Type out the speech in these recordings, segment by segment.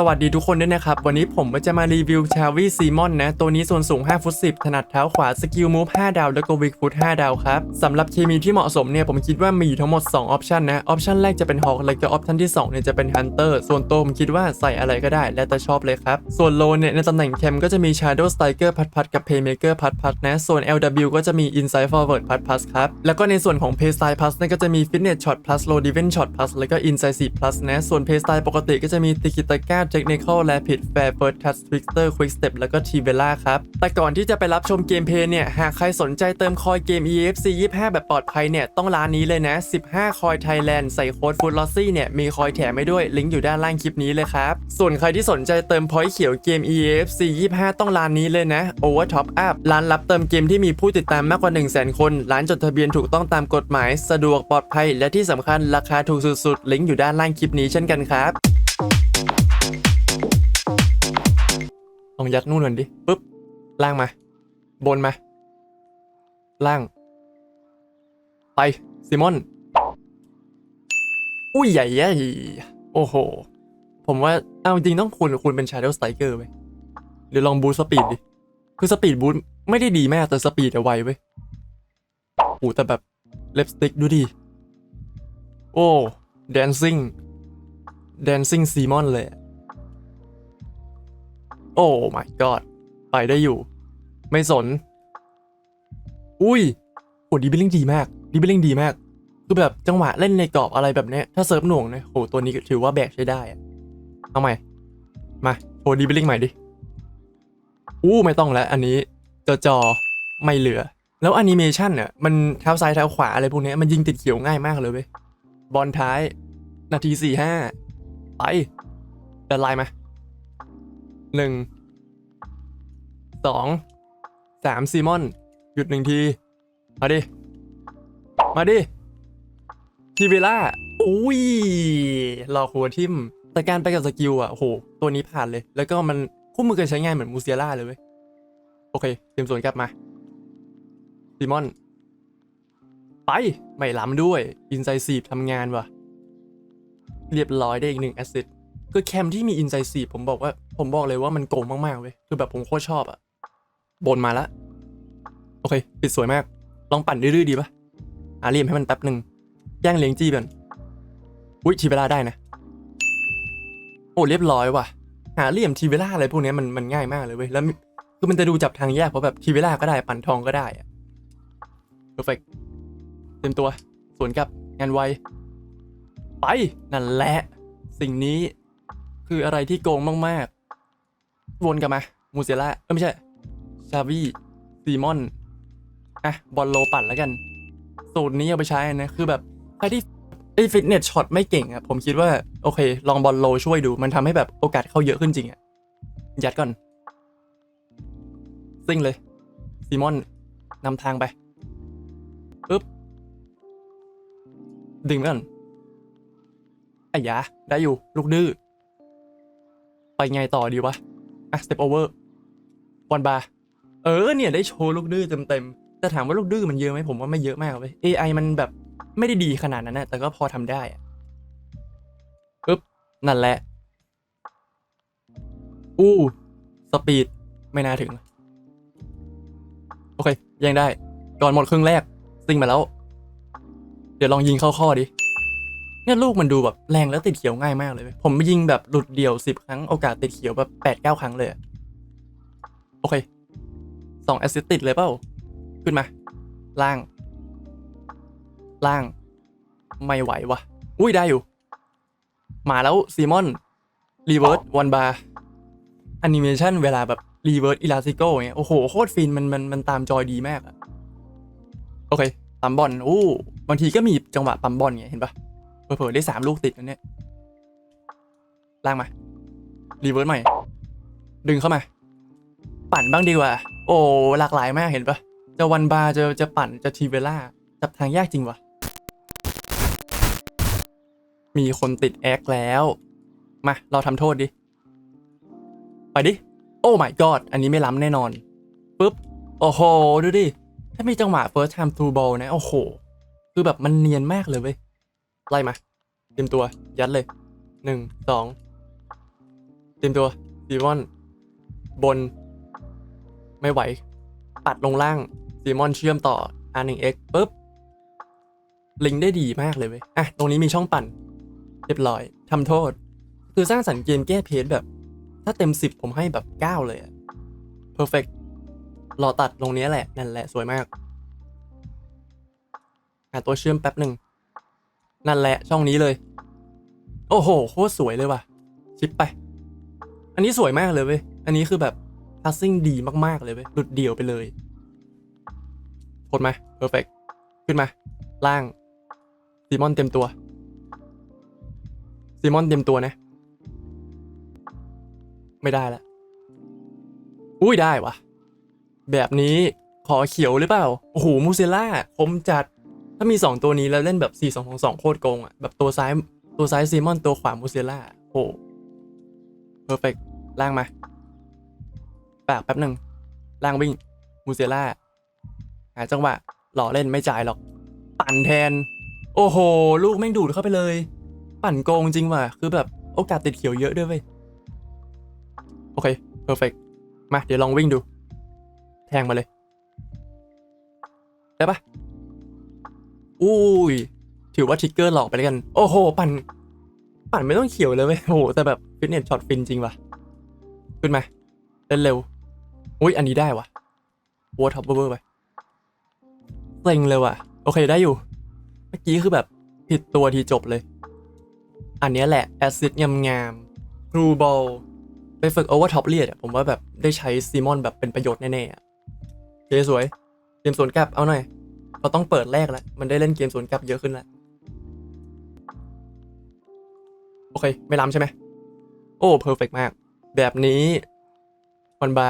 สวัสดีทุกคนด้วยนะครับ วันนี้ผมก็จะมารีวิวชาวีซีมอนนะ ตัวนี้ส่วนสูง 5 ฟุต 10 ถนัดเท้าขวา สกิลมูฟ 5 ดาว แล้วก็วิกฟุต 5 ดาวครับ สำหรับเคมีที่เหมาะสมเนี่ย ผมคิดว่ามีอยู่ทั้งหมด 2 ออปชันนะ ออปชันแรกจะเป็นฮอกแล้วก็ออปชันที่ 2 เนี่ยจะเป็นฮันเตอร์ ส่วนตัวผมคิดว่าใส่อะไรก็ได้ แล้วแต่ชอบเลยครับ ส่วนโลเนี่ย ในตำแหน่งแคมก็จะมี Shadow Striker พัดพัดกับ Playmaker พัดพัดนะ ส่วน LW ก็จะมี Inside Forward พัดพัดครับ แล้วก็ในส่วนของ Paystyle Plus เนี่ยก็จะมี Fitness Shot Plus Low Defense Shot Plus แล้วก็ Incisive Plus นะ ส่วน Paystyle ปกติก็จะมี Tiki Taka Technical Rapid Fair First Touch Twister Quick Step แล้วก็ t v e l a ครับ แต่ก่อนที่จะไปรับชมเกมเพย์เนี่ย หากใครสนใจเติมคอยเกม EFC 25 แบบปลอดภัยเนี่ย ต้องร้านนี้เลยนะ 15 คอย Thailand ใส่โค้ด Food Lossy เนี่ย มีคอยแถมให้ด้วยลิงก์อยู่ด้านล่างคลิปนี้เลยครับ ส่วนใครที่สนใจเติมพอยต์เขียวเกม EFC 25 ต้องร้านนี้เลยนะ Over Top Up ร้านรับเติมเกมที่มีผู้ติดตามมากกว่า 1 0 0 0 0 0 คน ร้านจดทะเบียนถูกต้องตามกฎหมาย สะดวกปลอดภัย และที่สำคัญราคาถูกสุดๆลิงก์อยู่ด้านล่างคลิปนี้เช่นกันครับ ลองยัดนู่นก่อนดิปุ๊บล่างมา บนมา ล่าง ไปซิมอน อุ้ยใหญ่ใหญ่โอ้โห ผมว่าเอาจริงต้องคุณคุณเป็น Shadow Striker เว้ยเดี๋ยวลองบูสต์สปีดดิ คือสปีดบูสต์ไม่ได้ดีแมากแต่สปีดอะไวเว้ยโอ้แต่แบบเล็บสติกดูดิ โอ้ dancing dancing ซีมอนเลย โอ้ my god ไปได้อยู่ ไม่สน อุ้ยโหดีบิลลิงดีมาก ดีบิลลิงดีมาก คือแบบจังหวะเล่นในกรอบอะไรแบบเนี้ย ถ้าเซิร์ฟหน่วงเนี่ยโหตัวนี้ถือว่าแบกใช้ได้อะเอาใหม่ มาโชว์ดีบิลลิงใหม่ดิ อู้ไม่ต้องแล้ว อันนี้จอจอไม่เหลือ แล้วแอนิเมชันเนี่ยมันเท้าซ้ายเท้าขวาอะไรพวกนี้มันยิงติดเขียวง่ายมากเลยเว้ยบอลท้าย นาทีสี่ห้าไปเดินไลน์มา หนึ่งสองสามซีมอน หยุดหนึ่งที มาดิ มาดิทีเวล่าอุ้ยหลอกหัวทิมแต่การไปกับสกิลอะโหตัวนี้ผ่านเลย แล้วก็มันคู่มือกันใช้ง่ายเหมือนมูเซียล่าเลยเว้ย โอเคเตรียมส่วนกลับมาซีมอน ไป ไม่ล้ำด้วย อินไซซีฟทำงานว่ะ เรียบร้อยได้อีกหนึ่งแอสซิด คือแคมที่มีอินไซซีผมบอกว่า ผมบอกเลยว่ามันโกงมากๆเว้ยคือแบบผมโคตรชอบอะบนมาละ โอเค ปิดสวยมาก ลองปั่นดื้อๆดีปะหาเหลี่ยมให้มันแป๊บหนึ่งแย่งเลี้ยงจี้กันอุ้ยทีเวลาได้นะ โอ้เรียบร้อยว่ะ หาเหลี่ยมทีเวลาอะไรพวกนี้มันมันง่ายมากเลยเว้ยแล้วคือมันจะดูจับทางแยกเพราะแบบทีเวลาก็ได้ปั่นทองก็ได้อะเพอร์เฟกเต็มตัวสวนกับงานไวไปนั่นแหละ สิ่งนี้ คืออะไรที่โกงมากๆ วนกลับมา มูเซล่าเอ้ยไม่ใช่ ชาวีซีมอน อะ บอลโลปั่นแล้วกัน สูตรนี้เอาไปใช้นะ คือแบบ ใครที่ไอฟิตเนสช็อตไม่เก่งอะผมคิดว่า โอเค ลองบอลโลช่วยดู มันทำให้แบบโอกาสเข้าเยอะขึ้นจริงอะยัดก่อน ซิ่งเลย ซีมอนนำทางไปปึ๊บ ดึงไว้ก่อนไอ้ยาได้อยู่ ลูกดื้อ ไปไงต่อดีวะ อะสเต็ปโอเวอร์วันบาร์เออเนี่ยได้โชว์ลูกดื้อเต็มๆแต่ถามว่าลูกดื้อมันเยอะไหมผมว่าไม่เยอะมากเลย AI มันแบบไม่ได้ดีขนาดนั้นนะแต่ก็พอทำได้อะปึ๊บนั่นแหละ อู้ สปีด ไม่น่าถึง โอเค ยังได้ ก่อนหมดครึ่งแรก ซิงมาแล้ว เดี๋ยวลองยิงเข้าข้อดิ เนี่ยลูกมันดูแบบแรงแล้วติดเขียวง่ายมากเลย ผมยิงแบบหลุดเดี่ยวสิบครั้งโอกาสติดเขียวแบบแปดเก้าครั้งเลยโอเคสองแอสซิสติดเลยเปล่า ขึ้นมา ล่าง ล่าง ไม่ไหววะอุ้ยได้อยู่ มาแล้วซีมอนรีเวิร์สวันบาร์แอนิเมชันเวลาแบบรีเวิร์สอิลาซิโก้เงี้ยโอ้โหโคตรฟินมันมันมันตามจอยดีมากอะโอเคปั๊มบอลอู้บางทีก็มีจังหวะปั๊มบอลไงเห็นปะ เผลอๆได้สามลูกติดนะเนี่ยล่างมา รีเวิร์สใหม่ ดึงเข้ามา ปั่นบ้างดีกว่า โอ้หลากหลายมากเห็นปะจะวันบาร์จะจะปั่นจะทีเวล่า จับทางยากจริงวะมีคนติดแอคแล้ว มา เราทำโทษดิ ไปดิ โอ้ my god อันนี้ไม่ล้ำแน่นอนปุ๊บ โอ้โห ดูดิ ถ้ามีจังหวะ first time through ball นะ โอ้โห คือแบบมันเนียนมากเลยเว้ย ไล่มาเตรียมตัว ยัดเลยหนึ่งสองเตรียมตัวซีมอน บน ไม่ไหว ปัดลงล่างซีมอนเชื่อมต่อ R1X ปุ๊บ ลิงได้ดีมากเลยเว้ยอะ ตรงนี้มีช่องปั่น เรียบร้อยทำโทษ คือสร้างสรรค์เกมแก้เพจแบบ ถ้าเต็ม 10 ผมให้แบบ 9 เลยอะ perfect รอตัดตรงนี้แหละ นั่นแหละ สวยมาก หาตัวเชื่อมแป๊บหนึ่ง นั่นแหละช่องนี้เลย โอ้โหโคตรสวยเลยว่ะ ชิปไป อันนี้สวยมากเลยเว้ย อันนี้คือแบบ passing ดีมากๆเลยเว้ยหลุดเดี่ยวไปเลยกดมา perfect ขึ้นมา ล่างซีมอนเต็มตัวซีมอนเต็มตัวนะ ไม่ได้ละอุ้ยได้วะแบบนี้ขอเขียวหรือเปล่า โอ้โหมูเซล่าคมจัด ถ้ามี 2 ตัวนี้แล้วเล่นแบบ 4 2 2 2 โคตรโกงอะ แบบตัวซ้ายตัวซ้ายซีมอนตัวขวามูเซล่าโอ้เพอร์เฟกล่างมาปากแป๊บหนึ่งล่างวิ่งมูเซล่าหาจังหวะหล่อเล่นไม่จ่ายหรอก ปั่นแทน โอ้โห ลูกแม่งดูดเข้าไปเลย ปั่นโกงจริงว่ะ คือแบบโอกาสติดเขียวเยอะด้วยเว้ย โอเคเพอร์เฟกมา เดี๋ยวลองวิ่งดู แทงมาเลย ได้ปะ อุ้ย ถือว่าทริกเกอร์หลอกไปแล้วกัน โอ้โห ปั่น ปั่นไม่ต้องเขียวเลยเว้ยโอ้โห แต่แบบฟิตเนสช็อตฟินจริงว่ะ ขึ้นมเล่นเร็วอุ้ย อันนี้ได้ว่ะวอท็อปเบอร์ไปเซ็งเลยว่ะ โอเคได้อยู่ เมื่อกี้คือแบบผิดตัวทีจบเลย อันนี้แหละ แอซิดงามๆครูบอลไปฝึกโอเวอร์ท็อปเลียดผมว่าแบบได้ใช้ซีมอนแบบเป็นประโยชน์แน่ๆอเจสวยเกมสวนกลับเอาหน่อย เราต้องเปิดแรกแล้ว มันได้เล่นเกมสวนกลับเยอะขึ้นแล้ว โอเค ไม่ล้ำใช่ไหม โอ้เพอร์เฟกมาก แบบนี้คอนบา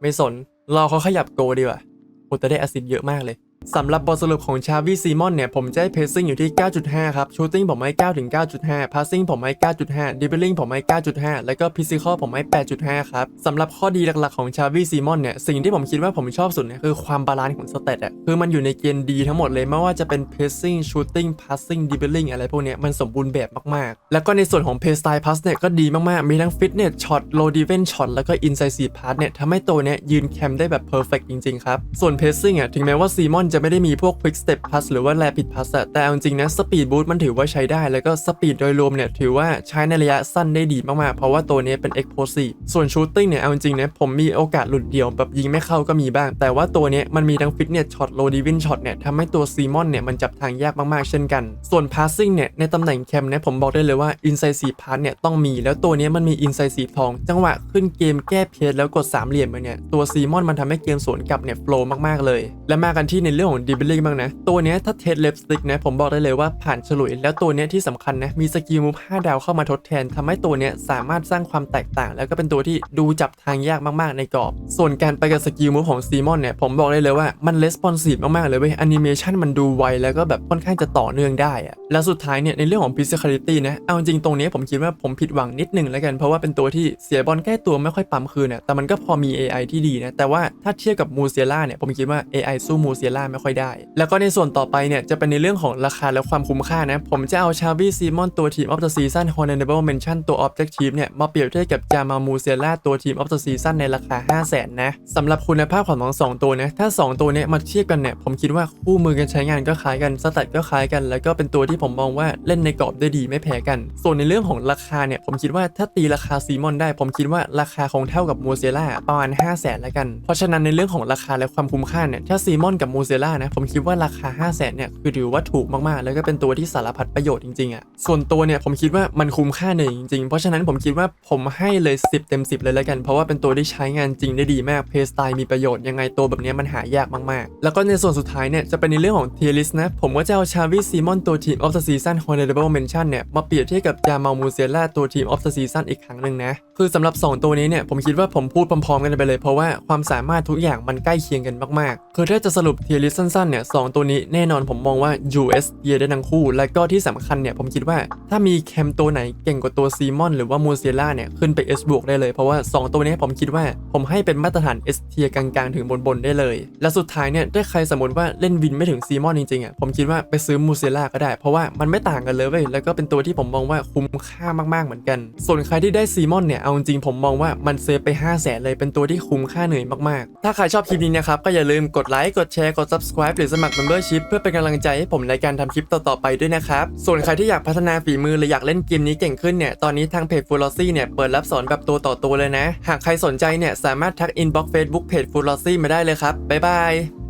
ไม่สน เราเขาขยับโกดีกว่าโอ้แต่ได้แอซิดเยอะมากเลย สำหรับบทสรุปของชาวีซีมอนเนี่ย ผมจะให้เพซซิ่งอยู่ที่ 9.5 ครับ ชูตติ้งผมให้9ถึง 9.5 พาสซิ่งผมให้ 9.5 ดิบเบิลลิงผมให้ 9.5 แล้วก็พิซิคอลผมให้ 8.5 ครับ สำหรับข้อดีหลักๆของชาวีซีมอนเนี่ย สิ่งที่ผมคิดว่าผมชอบสุดเนี่ย คือความบาลานซ์ของสเตตอะ คือมันอยู่ในเกณฑ์ดีทั้งหมดเลย ไม่ว่าจะเป็นเพซซิ่งชูตติ้งพาสซิ่งดิบเบิลลิงอะไรพวกเนี้ย มันสมบูรณ์แบบมากๆ แล้วก็ในส่วนของเพสไตล์พาสเนี่ยก็ดีมากๆ มีทั้งฟิตเนสช็อตโลดีเวนช็อตแล้วก็อินไซซีพาสเนี่ยทำให้ตัวเนี้ยยืนแคมได้แบบเพอร์เฟกจริงๆครับส่วนเพซซิ่งอะถึงแม้ว่าซีมอนจะไม่ได้มีพวก Quick Step Pass หรือว่า Rapid Pass แต่เอาจริงนะ Speed Boost มันถือว่าใช้ได้ แล้วก็ Speed โดยรวมเนี่ยถือว่าใช้ในระยะสั้นได้ดีมากๆ เพราะว่าตัวนี้เป็น Explosive ส่วน Shooting เนี่ยเอาจริงนะผมมีโอกาสหลุดเดียวแบบยิงไม่เข้าก็มีบ้าง แต่ว่าตัวนี้มันมีทั้ง Fitness Shot Low Diving Shot เนี่ยทำให้ตัว Simon เนี่ยมันจับทางยากมากๆ เช่นกัน ส่วน Passing เนี่ยในตำแหน่งแคมเนี่ยผมบอกได้เลยว่า Incisive 4 Pass เนี่ยต้องมี แล้วตัวนี้มันมี Incisive 4ทอง จังหวะขึ้นเกมแก้เพจแล้วกดสามเหลี่ยมไปเนี่ยตัว Simon มันทำให้เกมสวนกลับเนี่ยโฟล์มากๆเลย และมากันที่ในเรื่องของ Dribbling บ้างนะ ตัวนี้ถ้าเทสเลฟสติกนะผมบอกได้เลยว่าผ่านฉลุย แล้วตัวนี้ที่สำคัญนะมีสกิลมูฟ5ดาวเข้ามาทดแทนทำให้ตัวนี้สามารถสร้างความแตกต่าง แล้วก็เป็นตัวที่ดูจับทางยากมากๆ ในกรอบ ส่วนการไปกับสกิลมูฟของซีมอนเนี่ยผมบอกได้เลยว่ามันレスปอนซีฟมากๆเลยเว้ยแอนิเมชันมันดูไวแล้วก็แบบค่อนข้างจะต่อเนื่องได้อะแล้วสุดท้ายเนี่ยในเรื่องของ physicality นะเอาจริงตรงนี้ผมคิดว่าผมผิดหวังนิดนึงแล้วกันเพราะว่าเป็นตัวที่เสียบอลใกล้ตัวไม่ค่อยปั๊มคืนเนี่ยแต่มันก็พอมี AI ที่ดีนะแต่ว่าถ้าเทียบกับมูเซียล่าเนี่ยผมคิดว่า AI สู้มูเซียล่าไม่ค่อยได้ แล้วก็ในส่วนต่อไปเนี่ยจะเป็นในเรื่องของราคาและความคุ้มค่านะ ผมจะเอาชาวีซีมอนตัวทีมออฟเดอะซีซันฮอนเนเบิลเมนชั่นตัว Objective เนี่ยมาเปรียบเทียบกับจามามูเซล่าตัวทีมออฟเดอะซีซันในราคา 5 0 0 0 0นนะสำหรับคุณภาพของทั้งสองตัวนะถ้า 2 ตัวเนี้ยมาเทียบกันเนี่ยผมคิดว่าคู่มือกันใช้งานก็คล้ายกันสแตทก็คล้ายกัน แล้วก็เป็นตัวที่ผมมองว่าเล่นในกรอบได้ดีไม่แพ้กัน ส่วนในเรื่องของราคาเนี่ยผมคิดว่าถ้าตีราคาซีมอนได้ ผมคิดว่าราคาคงเท่ากับมูเซล่าประมาณ 5 0 0 0 0นแล้วกัน เพราะฉะนั้นในเรื่องของราคาและความคุ้มค่าเนี่ยถ้าซีมอนกับมูเซล่านะผมคิดว่าราคา 5 0 0 0 0นเนี่ยคือถือว่าถูกมากๆ แล้วก็เป็นตัวที่สารพัดประโยชน์จริงๆอะ่ะส่วนตัวเนี่ยผมคิดว่ามันคุ้มค่าเนี่ยจริงๆ เพราะฉะนั้นผมคิดว่าผมให้เลย 10 เต็ม 10 เลยแล้วกัน เพราะว่าเป็นตัวที่ใช้งานจริงได้ดีมากเพย์สไตล์มีประโยชน์ยังไงตัวแบบนี้มันหายากมากๆ แล้วก็ในส่วนสุดท้ายเนี่ยจะเป็นในเรื่องของเทียริสนะผมก็จะเอาชาวิซีมอนตัวทีมออฟเดอะซีซันฮอนเดอร์เบิลเมนชั่นเนี่ยมาเปรียบเทียบกับจามามูเซล่าตัวทีมออฟเดอะซีซันอีกครั้งหนึ่งนะคือสำหรับ 2 ตัวนี้เนี่ยผมคิดว่าผมพูดพร้อมๆกันไปเลยเพราะว่าความสามารถทุกอย่างมันใกล้เคียงกันมากๆ คือถ้าจะสรุปเทียริสสั้นๆเนี่ยสองตัวนี้แน่นอนผมมองว่า US เยได้ทั้งคู่ และก็ที่สำคัญเนี่ยผมคิดว่าถ้ามีแคมตัวไหนเก่งกว่าตัวซีมอนหรือว่ามูเซล่าเนี่ยขึ้นไป S บวกได้เลยเพราะว่า 2 ตัวนี้ผมคิดว่าผมให้เป็นมาตรฐาน S เทียกลางๆถึงบนๆได้เลย และสุดท้ายเนี่ยถ้าใครสมมติว่าเล่นวินไม่ถึงซีมอนจริงๆอะผมคิดว่าไปซื้อมูเซล่าก็ได้ เพราะว่ามันไม่ต่างกันเลยเว้ยแล้วก็เป็นตัวที่ผมมองว่าคุ้มค่ามากๆเหมือนกัน ส่วนใครที่ได้ซีมอนเนี่ยเอาจริงผมมองว่ามันเซฟไป 5 0 0แสนเลยเป็นตัวที่คุ้มค่าเหนื่อยมากๆ ถ้าใครชอบคลิปนี้นะครับ ก็อย่าลืมกดไลค์ กดแชร์ กด subscribe หรือสมัคร membership เพื่อเป็นกำลังใจให้ผมในการทำคลิปต่อๆไปด้วยนะครับ ส่วนใครที่อยากพัฒนาฝีมือหรืออยากเล่นเกมนี้เก่งขึ้นเนี่ยตอนนี้ทางเพจ f u l o s y เนี่ยเปิดรับสอนแบบตัวต่อตัวเลยนะ หากใครสนใจเนี่ยสามารถทัก inbox Facebook เพจ f u l o s y มาได้เลยครับบ๊ายบาย